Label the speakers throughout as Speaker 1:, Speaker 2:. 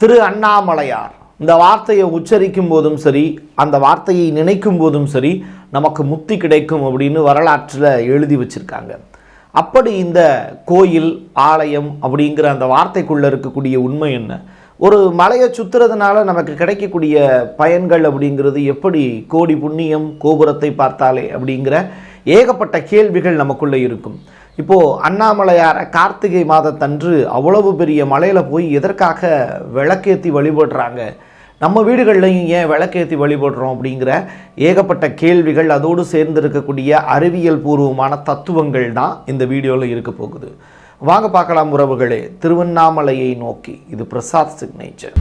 Speaker 1: திரு அண்ணாமலையார். இந்த வார்த்தையை உச்சரிக்கும் போதும் சரி அந்த வார்த்தையை நினைக்கும் போதும் சரி நமக்கு முக்தி கிடைக்கும் அப்படின்னு வரலாற்றில் எழுதி வச்சுருக்காங்க. அப்படி இந்த கோயில் ஆலயம் அப்படிங்கிற அந்த வார்த்தைக்குள்ளே இருக்கக்கூடிய உண்மை என்ன? ஒரு மலையை சுற்றுறதுனால நமக்கு கிடைக்கக்கூடிய பயன்கள் அப்படிங்கிறது எப்படி? கோடி புண்ணியம் கோபுரத்தை பார்த்தாலே அப்படிங்கிற ஏகப்பட்ட கேள்விகள் நமக்குள்ளே இருக்கும். இப்போது அண்ணாமலையார கார்த்திகை மாதத்தன்று அவ்வளவு பெரிய மலையில் போய் எதற்காக விளக்கேற்றி வழிபடுறாங்க? நம்ம வீடுகள்லையும் ஏன் விளக்கேற்றி வழிபடுறோம் அப்படிங்கிற ஏகப்பட்ட கேள்விகள் அதோடு சேர்ந்து இருக்கக்கூடிய அறிவியல் பூர்வமான தத்துவங்கள் தான் இந்த வீடியோவில் இருக்க போகுது. வாங்க பார்க்கலாம் உறவுகளே திருவண்ணாமலையை நோக்கி. இது பிரசாத் சிக்னேச்சர்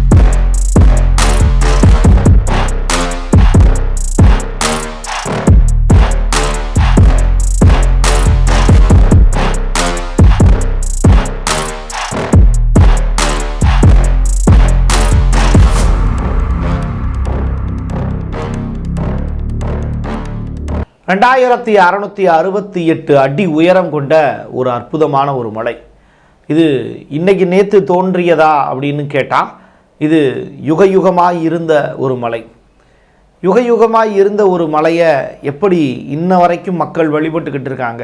Speaker 1: ரெண்டாயிரத்தி அறநூற்றி அறுபத்தி எட்டு அடி உயரம் கொண்ட ஒரு அற்புதமான ஒரு மலை. இது இன்றைக்கி நேற்று தோன்றியதா அப்படின்னு கேட்டால் இது யுக இருந்த ஒரு மலை. யுக இருந்த ஒரு மலையை எப்படி இன்ன வரைக்கும் மக்கள் வழிபட்டுக்கிட்டு இருக்காங்க?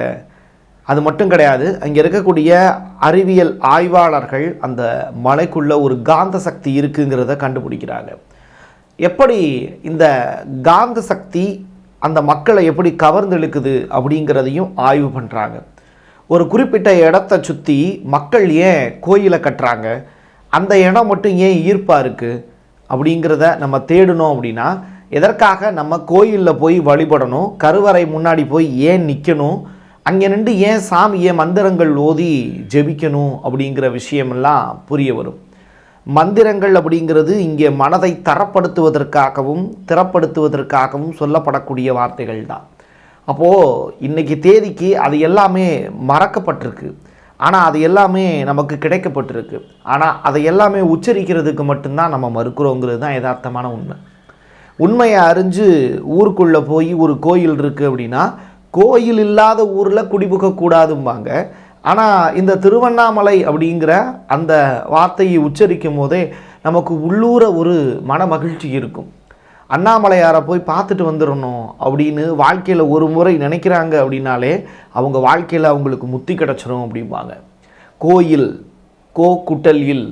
Speaker 1: அது மட்டும் கிடையாது அங்கே இருக்கக்கூடிய அறிவியல் ஆய்வாளர்கள் அந்த மலைக்குள்ளே ஒரு காந்த சக்தி இருக்குங்கிறத கண்டுபிடிக்கிறாங்க. எப்படி இந்த காந்த சக்தி அந்த மக்களை எப்படி கவர்ந்தெழுக்குது அப்படிங்கிறதையும் ஆய்வு பண்ணுறாங்க ஒரு குறிப்பிட்ட இடத்த சுற்றி மக்கள் ஏன் கோயிலை கட்டுறாங்க? அந்த இடம் மட்டும் ஏன் ஈர்ப்பாக இருக்குது அப்படிங்கிறத நம்ம தேடணும் அப்படின்னா எதற்காக நம்ம கோயிலில் போய் வழிபடணும்? கருவறை முன்னாடி போய் ஏன் நிற்கணும் அங்கே நின்று ஏன் சாமியை மந்திரங்கள் ஓதி ஜெபிக்கணும் அப்படிங்கிற விஷயமெல்லாம் புரிய வரும். மந்திரங்கள் அப்படிங்கிறது இங்கே மனதை தரப்படுத்துவதற்காகவும் திறப்படுத்துவதற்காகவும் சொல்லப்படக்கூடிய வார்த்தைகள் தான். அப்போது இன்னைக்கு தேதிக்கு அது எல்லாமே மறக்கப்பட்டிருக்கு. ஆனால் அது எல்லாமே நமக்கு கிடைக்கப்பட்டிருக்கு. ஆனால் அதை எல்லாமே உச்சரிக்கிறதுக்கு மட்டும்தான் நம்ம மறுக்கிறோங்கிறது தான் யதார்த்தமான உண்மை. உண்மையை அறிஞ்சு ஊருக்குள்ளே போய் ஒரு கோயில் இருக்குது அப்படின்னா கோயில் இல்லாத ஊரில் குடிபுகக்கூடாதும்பாங்க. ஆனால் இந்த திருவண்ணாமலை அப்படிங்கிற அந்த வார்த்தையை உச்சரிக்கும் போதே நமக்கு உள்ளூர ஒரு மன மகிழ்ச்சி இருக்கும். அண்ணாமலையாரை போய் பார்த்துட்டு வந்துடணும் அப்படின்னு வாழ்க்கையில் ஒரு முறை நினைக்கிறாங்க அப்படின்னாலே அவங்க வாழ்க்கையில் அவங்களுக்கு முத்தி கிடச்சிரும் அப்படிம்பாங்க. கோயில் கோ குட்டல் இல்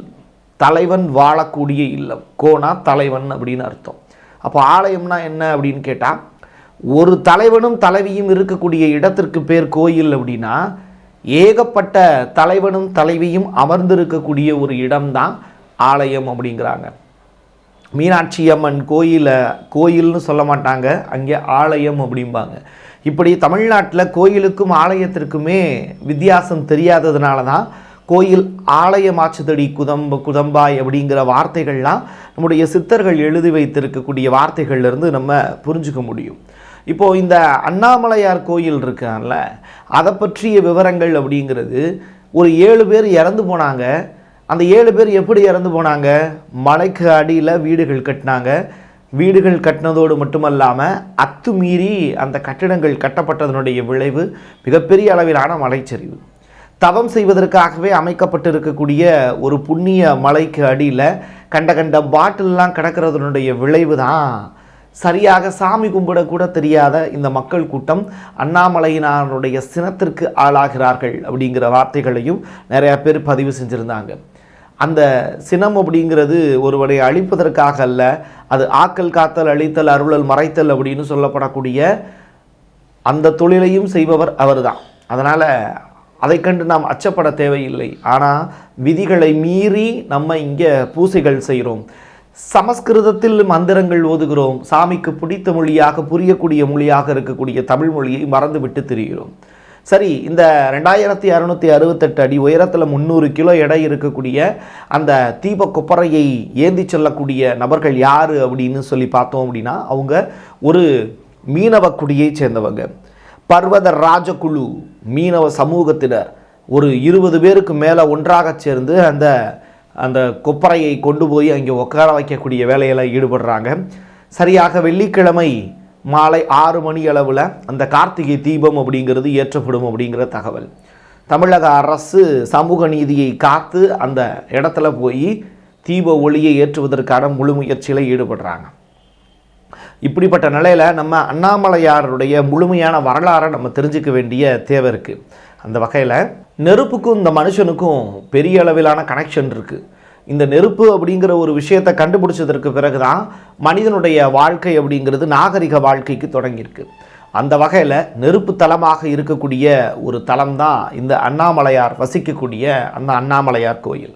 Speaker 1: தலைவன் வாழக்கூடிய இல்லம். கோனா தலைவன் அப்படின்னு அர்த்தம். அப்போ ஆலயம்னா என்ன அப்படின்னு கேட்டால் ஒரு தலைவனும் தலைவியும் இருக்கக்கூடிய இடத்திற்கு பேர் கோயில் அப்படின்னா ஏகப்பட்ட தலைவனும் தலைவியும் அமர்ந்திருக்கக்கூடிய ஒரு இடம்தான் ஆலயம் அப்படிங்கிறாங்க. மீனாட்சி அம்மன் கோயிலை கோயில்னு சொல்ல மாட்டாங்க அங்கே ஆலயம் அப்படிம்பாங்க. இப்படி தமிழ்நாட்டில் கோயிலுக்கும் ஆலயத்திற்குமே வித்தியாசம் தெரியாததுனால தான் கோயில் ஆலயமாச்சுதடி குதம்ப குதம்பாய் அப்படிங்கிற வார்த்தைகள்லாம் நம்முடைய சித்தர்கள் எழுதி வைத்திருக்கக்கூடிய வார்த்தைகள்லேருந்து நம்ம புரிஞ்சுக்க முடியும். இப்போது இந்த அண்ணாமலையார் கோயில் இருக்கான்ல அதை பற்றிய விவரங்கள் அப்படிங்கிறது ஒரு ஏழு பேர் இறந்து போனாங்க. அந்த ஏழு பேர் எப்படி இறந்து போனாங்க? மலைக்கு அடியில் வீடுகள் கட்டினாங்க. வீடுகள் கட்டினதோடு மட்டுமல்லாமல் அத்துமீறி அந்த கட்டிடங்கள் கட்டப்பட்டதனுடைய விளைவு மிகப்பெரிய அளவிலான மலைச்சரிவு. தவம் செய்வதற்காகவே அமைக்கப்பட்டிருக்கக்கூடிய ஒரு புண்ணிய மலைக்கு அடியில் கண்ட கண்ட பாட்டிலெலாம் கிடக்கிறதனுடைய விளைவு தான் சரியாக சாமி கும்பிட கூட தெரியாத இந்த மக்கள் கூட்டம் அண்ணாமலையினாருடைய சினத்திற்கு ஆளாகிறார்கள் அப்படிங்கிற வார்த்தைகளையும் நிறையா பேர் பதிவு செஞ்சுருந்தாங்க. அந்த சினம் அப்படிங்கிறது ஒருவரை அழிப்பதற்காக அல்ல அது ஆக்கல் காத்தல் அழித்தல் அருளல் மறைத்தல் அப்படின்னு சொல்லப்படக்கூடிய அந்த தொழிலையும் செய்பவர் அவர்தான். அதனால் அதை கண்டு நாம் அச்சப்பட தேவையில்லை. ஆனால் விதிகளை மீறி நம்ம இங்கே பூசைகள் செய்கிறோம். சமஸ்கிருதத்தில் மந்திரங்கள் ஓதுகிறோம். சாமிக்கு பிடித்த மொழியாக புரியக்கூடிய மொழியாக இருக்கக்கூடிய தமிழ் மொழியை மறந்துவிட்டு திரிகிறோம். சரி இந்த ரெண்டாயிரத்தி அறுநூற்றி அறுபத்தெட்டு அடி உயரத்தில் முந்நூறு கிலோ எடை இருக்கக்கூடிய அந்த தீப கொப்பரையை ஏந்தி செல்லக்கூடிய நபர்கள் யார் அப்படின்னு சொல்லி பார்த்தோம் அப்படின்னா அவங்க ஒரு மீனவ குடியை சேர்ந்தவங்க. பர்வத ராஜகுழு மீனவ சமூகத்தினர். ஒரு இருபது பேருக்கு மேலே ஒன்றாக சேர்ந்து அந்த அந்த கொப்பரையை கொண்டு போய் அங்கே உட்கார வைக்கக்கூடிய வேலையில் ஈடுபடுறாங்க. சரியாக வெள்ளிக்கிழமை மாலை ஆறு மணி அளவில் அந்த கார்த்திகை தீபம் அப்படிங்கிறது ஏற்றப்படும் அப்படிங்கிற தகவல். தமிழக அரசு சமூக நீதியை காத்து அந்த இடத்துல போய் தீப ஒளியை ஏற்றுவதற்கான முழு முயற்சியில் ஈடுபடுறாங்க. இப்படிப்பட்ட நிலையில் நம்ம அண்ணாமலையாருடைய முழுமையான வரலாறை நம்ம தெரிஞ்சுக்க வேண்டிய தேவை இருக்குது அந்த வகையில் நெருப்புக்கும் இந்த மனுஷனுக்கும் பெரிய அளவிலான கனெக்ஷன் இருக்குது இந்த நெருப்பு அப்படிங்கிற ஒரு விஷயத்தை கண்டுபிடிச்சதற்கு பிறகு தான் மனிதனுடைய வாழ்க்கை அப்படிங்கிறது நாகரிக வாழ்க்கைக்கு தொடங்கியிருக்கு. அந்த வகையில் நெருப்பு தலமாக இருக்கக்கூடிய ஒரு தலம் தான் இந்த அண்ணாமலையார் வசிக்கக்கூடிய அந்த அண்ணாமலையார் கோயில்.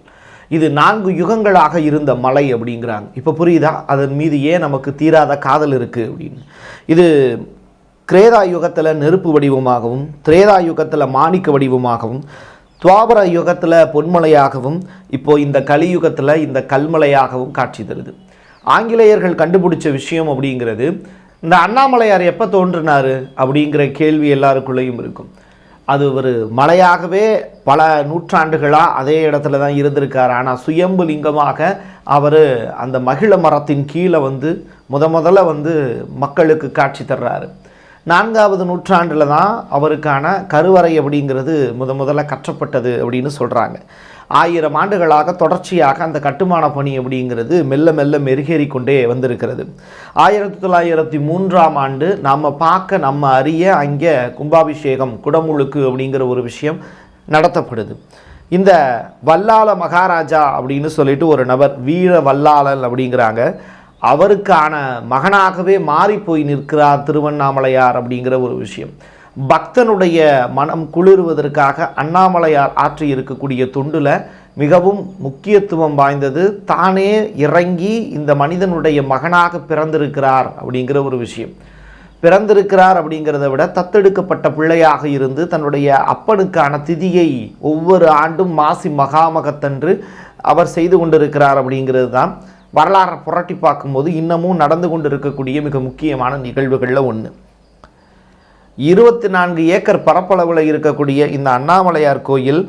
Speaker 1: இது நான்கு யுகங்களாக இருந்த மலை அப்படிங்கிறாங்க. இப்போ புரியுதா? அதன் மீது ஏன் நமக்கு தீராத காதல் இருக்குது அப்படின்னு. இது கிரேதா யுகத்தில் நெருப்பு வடிவமாகவும் திரேதா யுகத்தில் மாணிக்க வடிவமாகவும் துவாபர யுகத்தில் பொன்மலையாகவும் இப்போது இந்த கலியுகத்தில் இந்த கல்மலையாகவும் காட்சி தருது. ஆங்கிலேயர்கள் கண்டுபிடிச்ச விஷயம் அப்படிங்கிறது இந்த அண்ணாமலையார் எப்போ தோன்றினார் அப்படிங்கிற கேள்வி எல்லாருக்குள்ளேயும் இருக்கும். அது ஒரு மலையாகவே பல நூற்றாண்டுகளாக அதே இடத்துல தான் இருந்திருக்கார். ஆனால் சுயம்பு லிங்கமாக அவர் அந்த மகிழ மரத்தின் கீழே வந்து முத முதல்ல வந்து மக்களுக்கு காட்சி தர்றாரு. நான்காவது நூற்றாண்டில் தான் அவருக்கான கருவறை அப்படிங்கிறது முத முதல்ல கற்றப்பட்டது அப்படின்னு சொல்கிறாங்க ஆயிரம் ஆண்டுகளாக தொடர்ச்சியாக அந்த கட்டுமான பணி அப்படிங்கிறது மெல்ல மெல்ல மெருகேறி கொண்டே வந்திருக்கிறது. ஆயிரத்தி தொள்ளாயிரத்தி மூன்றாம் ஆண்டு நாம் பார்க்க நம்ம அறிய அங்கே கும்பாபிஷேகம் குடமுழுக்கு அப்படிங்கிற ஒரு விஷயம் நடத்தப்படுது. இந்த வல்லால மகாராஜா அப்படின்னு சொல்லிட்டு ஒரு நபர் வீர வல்லாளன் அப்படிங்கிறாங்க. அவருக்கான மகனாகவே மாறி போய் நிற்கிறார் திருவண்ணாமலையார் அப்படிங்கிற ஒரு விஷயம். பக்தனுடைய மனம் குளிர்வதற்காக அண்ணாமலையார் ஆற்றி இருக்கக்கூடிய துண்டில் மிகவும் முக்கியத்துவம் வாய்ந்தது. தானே இறங்கி இந்த மனிதனுடைய மகனாக பிறந்திருக்கிறார் அப்படிங்கிற ஒரு விஷயம். பிறந்திருக்கிறார் அப்படிங்கிறத விட தத்தெடுக்கப்பட்ட பிள்ளையாக இருந்து தன்னுடைய அப்பனுக்கான திதியை ஒவ்வொரு ஆண்டும் மாசி மகாமகத்தன்று அவர் செய்து கொண்டிருக்கிறார் அப்படிங்கிறது தான் வரலாறை புரட்டி பார்க்கும்போது இன்னமும் நடந்து கொண்டு இருக்கக்கூடிய மிக முக்கியமான நிகழ்வுகளில் ஒன்று இருபத்தி நான்கு ஏக்கர் பரப்பளவில் இருக்கக்கூடிய இந்த அண்ணாமலையார் கோயில்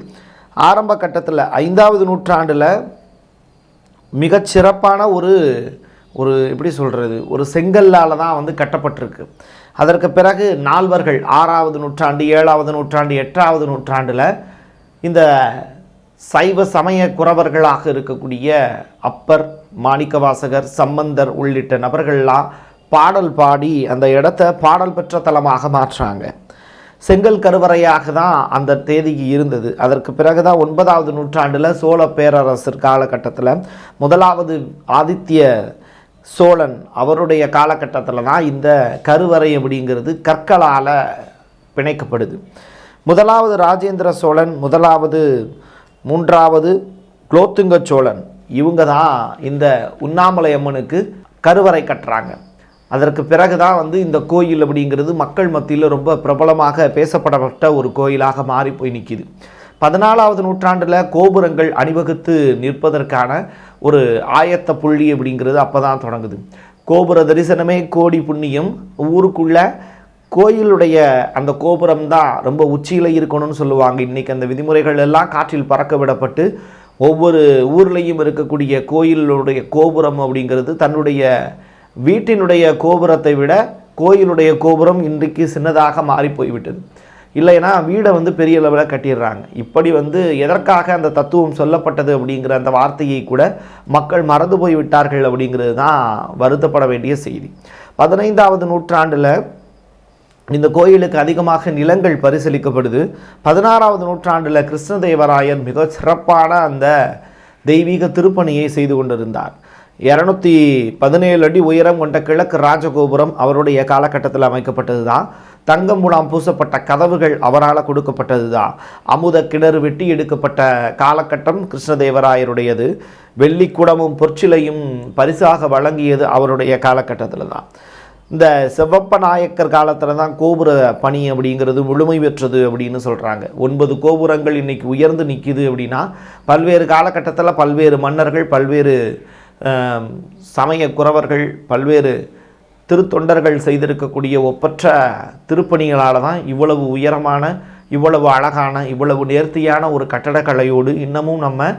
Speaker 1: ஆரம்ப கட்டத்தில் ஐந்தாவது நூற்றாண்டில் மிகச்சிறப்பான ஒரு ஒரு எப்படி சொல்கிறது ஒரு செங்கல்லால் தான் வந்து கட்டப்பட்டிருக்கு. அதற்கு பிறகு நால்வர்கள் ஆறாவது நூற்றாண்டு ஏழாவது நூற்றாண்டு எட்டாவது நூற்றாண்டில் இந்த சைவ சமய குறவர்களாக இருக்கக்கூடிய அப்பர் மாணிக்கவாசகர் சம்பந்தர் உள்ளிட்ட நபர்கள்லாம் பாடல் பாடி அந்த இடத்த பாடல் பெற்ற தலமாக மாற்றாங்க. செங்கல் கருவறையாக தான் அந்த தேதிக்கு இருந்தது. அதற்கு பிறகு தான் ஒன்பதாவது நூற்றாண்டில் சோழ பேரரசர் காலகட்டத்தில் முதலாவது ஆதித்ய சோழன் அவருடைய காலகட்டத்தில் தான் இந்த கருவறை அப்படிங்கிறது கற்களால் பிணைக்கப்படுது. முதலாவது ராஜேந்திர சோழன் முதலாவது மூன்றாவது குலோத்துங்க சோழன் இவங்க தான் இந்த உண்ணாமலை அம்மனுக்கு கருவறை கட்டுறாங்க. அதற்கு பிறகு தான் வந்து இந்த கோயில் அப்படிங்கிறது மக்கள் மத்தியில் ரொம்ப பிரபலமாக பேசப்படப்பட்ட ஒரு கோயிலாக மாறி போய் நிற்கிது பதினாலாவது நூற்றாண்டில் கோபுரங்கள் அணிவகுத்து நிற்பதற்கான ஒரு ஆயத்த புள்ளி அப்படிங்கிறது அப்போ தான் தொடங்குது. கோபுர தரிசனமே கோடி புண்ணியம். ஊருக்குள்ளே கோயிலுடைய அந்த கோபுரம் தான் ரொம்ப உச்சியில் இருக்கணும்னு சொல்லுவாங்க. இன்றைக்கி அந்த விதிமுறைகள் எல்லாம் காற்றில் பறக்க விடப்பட்டு ஒவ்வொரு ஊர்லேயும் இருக்கக்கூடிய கோயிலுடைய கோபுரம் அப்படிங்கிறது தன்னுடைய வீட்டினுடைய கோபுரத்தை விட கோயிலுடைய கோபுரம் இன்றைக்கு சின்னதாக மாறி போய்விட்டது இல்லைன்னா வீடை வந்து பெரிய அளவில் கட்டிடுறாங்க. இப்படி வந்து எதற்காக அந்த தத்துவம் சொல்லப்பட்டது அப்படிங்கிற அந்த வார்த்தையை கூட மக்கள் மறந்து போய் விட்டார்கள் அப்படிங்கிறது தான் வருத்தப்பட வேண்டிய செய்தி. பதினைந்தாவது நூற்றாண்டில் இந்த கோயிலுக்கு அதிகமாக நிலங்கள் பரிசீலிக்கப்படுது பதினாறாவது நூற்றாண்டில் கிருஷ்ணதேவராயன் மிக சிறப்பான அந்த தெய்வீக திருப்பணியை செய்து கொண்டிருந்தார். இரநூத்தி பதினேழு அடி உயரம் கொண்ட கிழக்கு ராஜகோபுரம் அவருடைய காலகட்டத்தில் அமைக்கப்பட்டது தான் தங்கம் மூலம் பூசப்பட்ட கதவுகள் அவரால் கொடுக்கப்பட்டது தான் அமுத கிணறு வெட்டி எடுக்கப்பட்ட காலகட்டம் கிருஷ்ணதேவராயருடையது. வெள்ளிக்குடமும் பொற்சிலையும் பரிசாக வழங்கியது அவருடைய காலகட்டத்தில் தான் இந்த செவ்வப்ப நாயக்கர் காலத்தில் தான் கோபுர பணி அப்படிங்கிறது முழுமை பெற்றது அப்படின்னு சொல்கிறாங்க ஒன்பது கோபுரங்கள் இன்றைக்கி உயர்ந்து நிற்கிது அப்படின்னா பல்வேறு காலகட்டத்தில் பல்வேறு மன்னர்கள் பல்வேறு சமய குறவர்கள் பல்வேறு திருத்தொண்டர்கள் செய்திருக்கக்கூடிய ஒப்பற்ற திருப்பணிகளால் தான் இவ்வளவு உயரமான இவ்வளவு அழகான இவ்வளவு நேர்த்தியான ஒரு கட்டடக்கலையோடு இன்னமும் நம்ம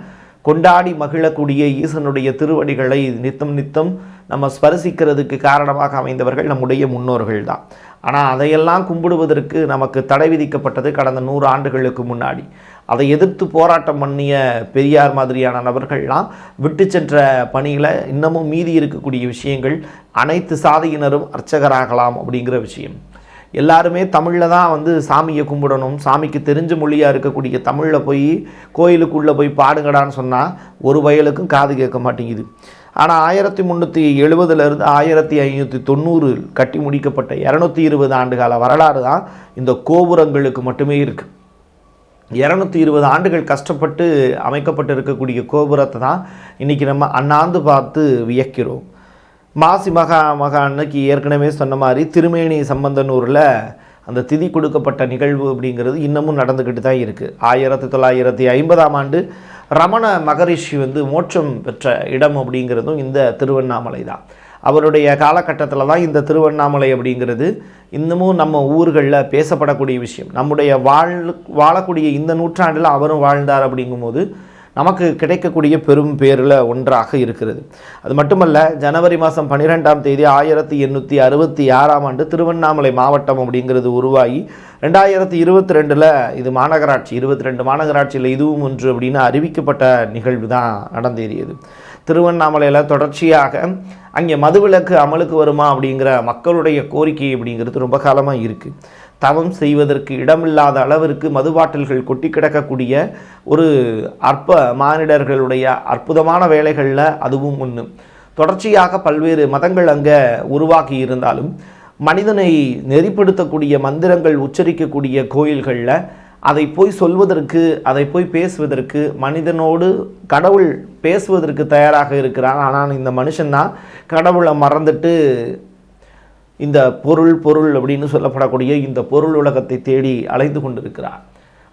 Speaker 1: கொண்டாடி மகிழக்கூடிய ஈசனுடைய திருவடிகளை நித்தம் நித்தம் நம்ம ஸ்பரிசிக்கிறதுக்கு காரணமாக அமைந்தவர்கள் நம்முடைய முன்னோர்கள் தான். ஆனால் அதையெல்லாம் கும்பிடுவதற்கு நமக்கு தடை விதிக்கப்பட்டது கடந்த நூறு ஆண்டுகளுக்கு முன்னாடி. அதை எதிர்த்து போராட்டம் பண்ணிய பெரியார் மாதிரியான நபர்கள்லாம் விட்டு சென்ற பணியில் இன்னமும் மீதி இருக்கக்கூடிய விஷயங்கள் அனைத்து சாதியினரும் அர்ச்சகராகலாம் அப்படிங்கிற விஷயம். எல்லாருமே தமிழில் தான் வந்து சாமியை கும்பிடணும். சாமிக்கு தெரிஞ்ச மொழியாக இருக்கக்கூடிய தமிழில் போய் கோயிலுக்குள்ளே போய் பாடுங்கடான்னு சொன்னால் ஒரு வயலுக்கும் காது கேட்க மாட்டேங்குது. ஆனால் ஆயிரத்தி முந்நூற்றி எழுபதுலேருந்து ஆயிரத்தி ஐநூற்றி தொண்ணூறு கட்டி முடிக்கப்பட்ட இரநூத்தி இருபது ஆண்டுகால வரலாறு தான் இந்த கோபுரங்களுக்கு மட்டுமே இருக்குது இரநூத்தி இருபது ஆண்டுகள் கஷ்டப்பட்டு அமைக்கப்பட்டு இருக்கக்கூடிய கோபுரத்தை தான் இன்றைக்கி நம்ம அண்ணாந்து பார்த்து வியக்கிறோம். மாசி மகா மகா அன்னைக்கு ஏற்கனவே சொன்ன மாதிரி திருமேனி சம்பந்தனூரில் அந்த திதி கொடுக்கப்பட்ட நிகழ்வு அப்படிங்கிறது இன்னமும் நடந்துக்கிட்டு தான் இருக்குது ஆயிரத்தி தொள்ளாயிரத்தி ஐம்பதாம் ஆண்டு ரமண மகரிஷி வந்து மோட்சம் பெற்ற இடம் அப்படிங்கிறதும் இந்த திருவண்ணாமலை தான். அவருடைய காலகட்டத்தில் தான் இந்த திருவண்ணாமலை அப்படிங்கிறது இன்னமும் நம்ம ஊர்களில் பேசப்படக்கூடிய விஷயம். நம்முடைய வாழ் வாழக்கூடிய இந்த நூற்றாண்டில் அவரும் வாழ்ந்தார் அப்படிங்கும்போது நமக்கு கிடைக்கக்கூடிய பெரும் பேரில் ஒன்றாக இருக்கிறது. அது மட்டுமல்ல ஜனவரி மாதம் பன்னிரெண்டாம் தேதி ஆயிரத்தி எண்ணூற்றி அறுபத்தி ஆறாம் ஆண்டு திருவண்ணாமலை மாவட்டம் அப்படிங்கிறது உருவாகி ரெண்டாயிரத்தி இருபத்தி ரெண்டில் இது மாநகராட்சி இருபத்தி ரெண்டு மாநகராட்சியில் இதுவும் ஒன்று அப்படின்னு அறிவிக்கப்பட்ட நிகழ்வு தான் நடந்தேறியது. திருவண்ணாமலையில் தொடர்ச்சியாக அங்கே மதுவிலக்கு அமலுக்கு வருமா அப்படிங்கிற மக்களுடைய கோரிக்கை அப்படிங்கிறது ரொம்ப காலமாக இருக்குது தவம் செய்வதற்கு இடமில்லாத அளவிற்கு மதுபாட்டில்கள் கொட்டி கிடக்கக்கூடிய ஒரு அற்ப மானிடர்களுடைய அற்புதமான வேலைகளில் அதுவும் ஒன்று தொடர்ச்சியாக பல்வேறு மதங்கள் அங்கே உருவாக்கி இருந்தாலும் மனிதனை நெறிப்படுத்தக்கூடிய மந்திரங்கள் உச்சரிக்கக்கூடிய கோயில்களில் அதை போய் சொல்வதற்கு அதை போய் பேசுவதற்கு மனிதனோடு கடவுள் பேசுவதற்கு தயாராக இருக்கிறான். ஆனால் இந்த மனுஷன்தான் கடவுளை மறந்துட்டு இந்த பொருள் பொருள் அப்படின்னு சொல்லப்படக்கூடிய இந்த பொருள் உலகத்தை தேடி அலைந்து கொண்டிருக்கிறார்.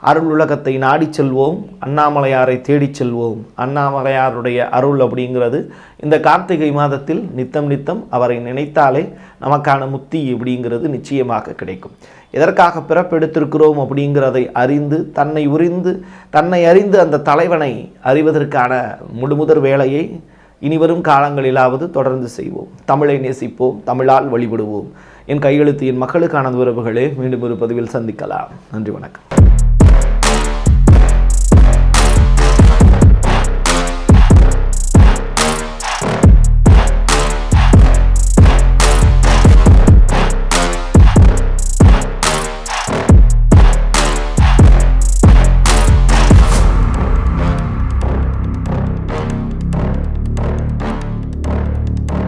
Speaker 1: அருள் உலகத்தை நாடி செல்வோம் அண்ணாமலையாரை தேடிச் செல்வோம். அண்ணாமலையாருடைய அருள் அப்படிங்கிறது இந்த கார்த்திகை மாதத்தில் நித்தம் நித்தம் அவரை நினைத்தாலே நமக்கான முத்தி அப்படிங்கிறது நிச்சயமாக கிடைக்கும். எதற்காக பிறப்பெடுத்திருக்கிறோம் அப்படிங்கிறதை அறிந்து தன்னை உறிந்து தன்னை அறிந்து அந்த தலைவனை அறிவதற்கான முழுமுதற் வேலையை இனிவரும் காலங்களிலாவது தொடர்ந்து செய்வோம். தமிழை நேசிப்போம் தமிழால் வழிபடுவோம். என் கையெழுத்து என் மக்களுக்கான உறவுகளே மீண்டும் ஒரு பதிவில் சந்திக்கலாம். நன்றி வணக்கம்.